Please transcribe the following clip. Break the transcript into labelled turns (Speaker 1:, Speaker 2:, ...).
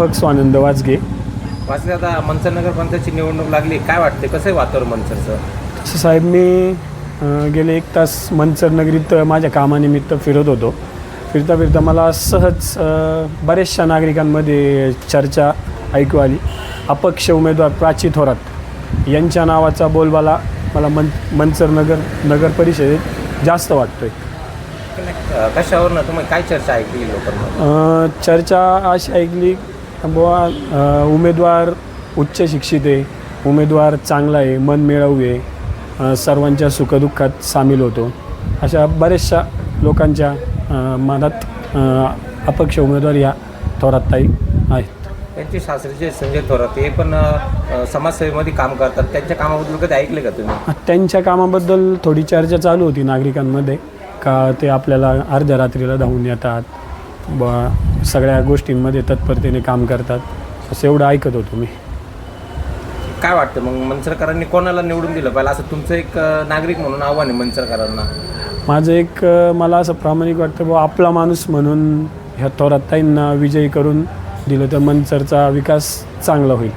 Speaker 1: दीपक स्वानंद वाजगे.
Speaker 2: वाचले आता मनसर नगर पंचायतची निवडणूक लागली. काय वाटते कसं आहे वातावरण मनसरचं
Speaker 1: तसं साहेब मी अ, गेले एक तास मनसर नगरीत माझ्या कामानिमित्त फिरत होतो. फिरता फिरता मला सहज अ, बऱ्याचशा नागरिकांमध्ये चर्चा ऐकू आली. अपक्ष उमेदवार प्राची थोरात यांच्या नावाचा बोलबाला मला मन मनसर नगर नगर परिषदेत जास्त वाटतोय.
Speaker 2: अं, कशावरनं? तुम्ही काय चर्चा ऐकली लोकांना
Speaker 1: अ, चर्चा अशी ऐकली बुवा उमेदवार उच्च शिक्षित आहे. उमेदवार चांगला आहे. मन मिळवू आहे. सर्वांच्या सुखदुःखात सामील होतो. अशा बऱ्याचशा लोकांच्या मनात अपक्ष उमेदवार ह्या थोरात ताई आहेत.
Speaker 2: त्यांचे सासरीचे संजय थोरात हे पण समाजसेवेमध्ये काम करतात. त्यांच्या कामाबद्दल कधी ऐकले का तुम्ही?
Speaker 1: त्यांच्या कामाबद्दल थोडी चर्चा चालू होती नागरिकांमध्ये. का ते आपल्याला अर्ध्या रात्रीला धावून येतात? ब सगळ्या गोष्टींमध्ये तत्परतेने काम करतात. असं एवढं ऐकत होतो मी.
Speaker 2: काय वाटतं मग मनसरकरांनी कोणाला निवडून दिलं पाहिजे? असं तुमचं एक अं, नागरिक म्हणून आव्हान आहे मनसरकरांना.
Speaker 1: माझं एक अ, मला असं प्रामाणिक वाटतं बुवा आपला माणूस म्हणून ह्या थोराताईंना विजयी करून दिलं तर मनसरचा विकास चांगला होईल.